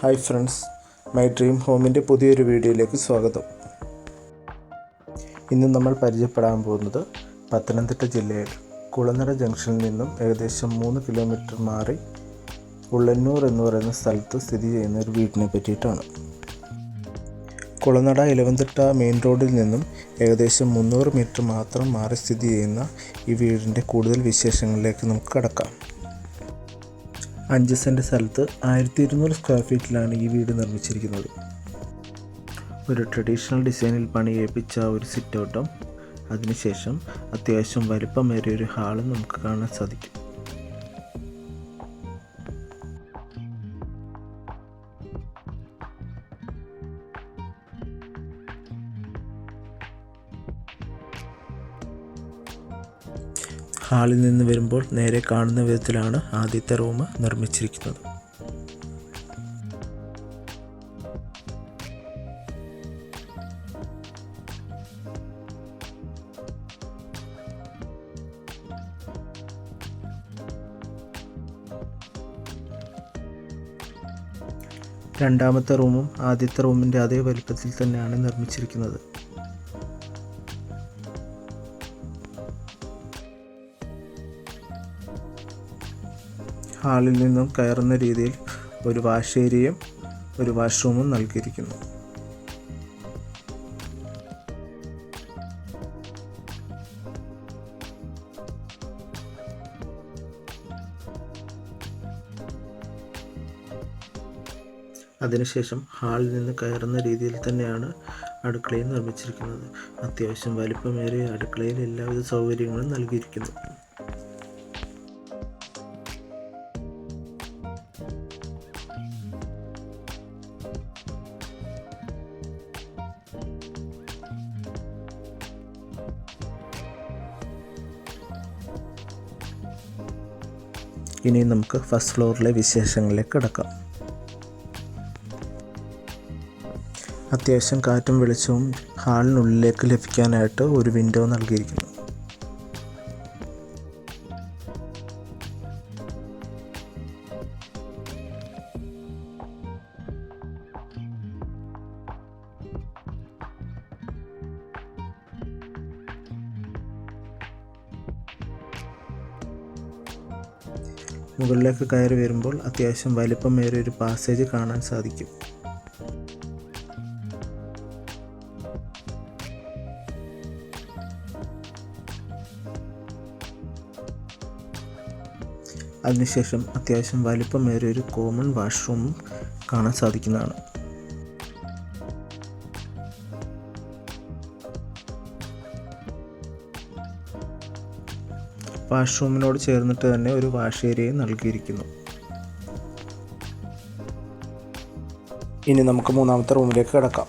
Hi friends my dream ഹോമിന്റെ പുതിയൊരു വീഡിയോയിലേക്ക് സ്വാഗതം. ഇന്ന് നമ്മൾ പരിചയപ്പെടാൻ പോകുന്നത് പത്തനംതിട്ട ജില്ലയിൽ കുളനട ജംഗ്ഷനിൽ നിന്നും ഏകദേശം മൂന്ന് കിലോമീറ്റർ മാറി ഉള്ളന്നൂർ എന്ന് പറയുന്ന സ്ഥലത്ത് സ്ഥിതി ചെയ്യുന്ന ഒരു വീടിനെ പറ്റിയിട്ടാണ്. കുളനട ഇലവന്തിട്ട മെയിൻ റോഡിൽ നിന്നും ഏകദേശം മുന്നൂറ് മീറ്റർ മാത്രം മാറി സ്ഥിതി ചെയ്യുന്ന ഈ വീടിന്റെ കൂടുതൽ വിശേഷങ്ങളിലേക്ക് നമുക്ക് കടക്കാം. അഞ്ച് സെന്റ് സ്ഥലത്ത് ആയിരത്തി ഇരുന്നൂറ് സ്ക്വയർ ഫീറ്റിലാണ് ഈ വീട് നിർമ്മിച്ചിരിക്കുന്നത്. ഒരു ട്രഡീഷണൽ ഡിസൈനിൽ പണിയേൽപ്പിച്ച ഒരു സിറ്റ് ഔട്ടും അതിനുശേഷം അത്യാവശ്യം വലിപ്പമേറിയ ഒരു ഹാളും നമുക്ക് കാണാൻ സാധിക്കും. ഹാളിൽ നിന്ന് വരുമ്പോൾ നേരെ കാണുന്ന വിധത്തിലാണ് ആദ്യത്തെ റൂം നിർമ്മിച്ചിരിക്കുന്നത്. രണ്ടാമത്തെ റൂമും ആദ്യത്തെ റൂമിന്റെ അതേ വലുപ്പത്തിൽ തന്നെയാണ് നിർമ്മിച്ചിരിക്കുന്നത്. ഹാളിൽ നിന്നും കയറുന്ന രീതിയിൽ ഒരു വാഷ് ഏരിയയും ഒരു വാഷ്റൂമും നൽകിയിരിക്കുന്നു. അതിനുശേഷം ഹാളിൽ നിന്ന് കയറുന്ന രീതിയിൽ തന്നെയാണ് അടുക്കളയും നിർമ്മിച്ചിരിക്കുന്നത്. അത്യാവശ്യം വലിപ്പമേറിയ അടുക്കളയിൽ എല്ലാവിധ സൗകര്യങ്ങളും നൽകിയിരിക്കുന്നു. ഇനി നമുക്ക് ഫസ്റ്റ് ഫ്ലോറിലെ വിശേഷങ്ങളിലേക്ക് കിടക്കാം. അത്യാവശ്യം കാറ്റും വെളിച്ചവും ഹാളിനുള്ളിലേക്ക് ലഭിക്കാനായിട്ട് ഒരു വിൻഡോ നൽകിയിരിക്കുന്നു. മുകളിലേക്ക് കയറി വരുമ്പോൾ അത്യാവശ്യം വലിപ്പമേറിയ ഒരു പാസേജ് കാണാൻ സാധിക്കും. അതിനുശേഷം അത്യാവശ്യം വലിപ്പമേറിയ ഒരു കോമൺ വാഷ്റൂമും കാണാൻ സാധിക്കുന്നതാണ്. വാഷ്റൂമിനോട് ചേർന്നിട്ട് തന്നെ ഒരു വാഷ് ഏരിയയും നൽകിയിരിക്കുന്നു. ഇനി നമുക്ക് മൂന്നാമത്തെ റൂമിലേക്ക് കിടക്കാം.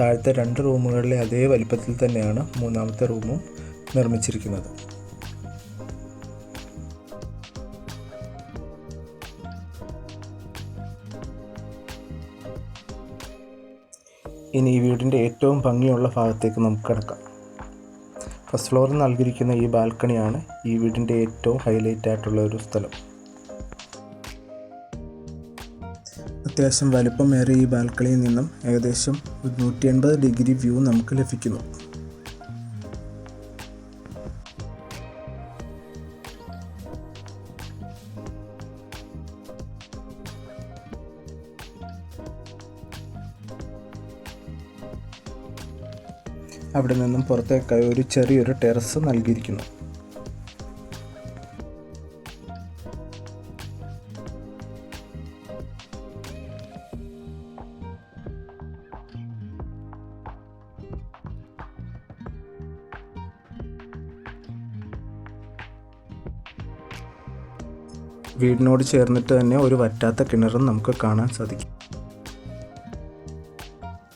താഴത്തെ രണ്ട് റൂമുകളിലെ അതേ വലിപ്പത്തിൽ തന്നെയാണ് മൂന്നാമത്തെ റൂമും നിർമ്മിച്ചിരിക്കുന്നത്. ഇനി ഈ വീടിന്റെ ഏറ്റവും ഭംഗിയുള്ള ഭാഗത്തേക്ക് നമുക്ക് കിടക്കാം. ഫസ്റ്റ് ഫ്ലോറിൽ നൽകിയിരിക്കുന്ന ഈ ബാൽക്കണിയാണ് ഈ വീടിന്റെ ഏറ്റവും ഹൈലൈറ്റ് ആയിട്ടുള്ള ഒരു സ്ഥലം. അത്യാവശ്യം വലിപ്പമേറിയ ഈ ബാൽക്കണിയിൽ നിന്നും ഏകദേശം ഒരു നൂറ്റി എൺപത് ഡിഗ്രി വ്യൂ നമുക്ക് ലഭിക്കുന്നു. അവിടെ നിന്നും പുറത്തേക്കായി ഒരു ചെറിയൊരു ടെറസ് നൽകിയിരിക്കുന്നു. വീടിനോട് ചേർന്നിട്ട് തന്നെ ഒരു വറ്റാത്ത കിണറും നമുക്ക് കാണാൻ സാധിക്കും.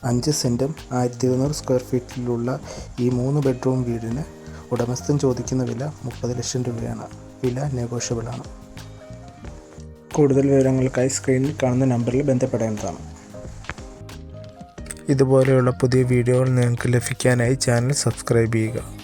അഞ്ച് സെന്റും ആയിരത്തി ഇരുന്നൂറ് സ്ക്വയർ ഫീറ്റിലുള്ള ഈ മൂന്ന് ബെഡ്റൂം വീടിന് ഉടമസ്ഥൻ ചോദിക്കുന്ന വില മുപ്പത് ലക്ഷം രൂപയാണ്. വില നെഗോഷ്യബിൾ ആണ്. കൂടുതൽ വിവരങ്ങൾക്കായി സ്ക്രീനിൽ കാണുന്ന നമ്പറിൽ ബന്ധപ്പെടേണ്ടതാണ്. ഇതുപോലെയുള്ള പുതിയ വീഡിയോകൾ നിങ്ങൾക്ക് ലഭിക്കാനായി ചാനൽ സബ്സ്ക്രൈബ് ചെയ്യുക.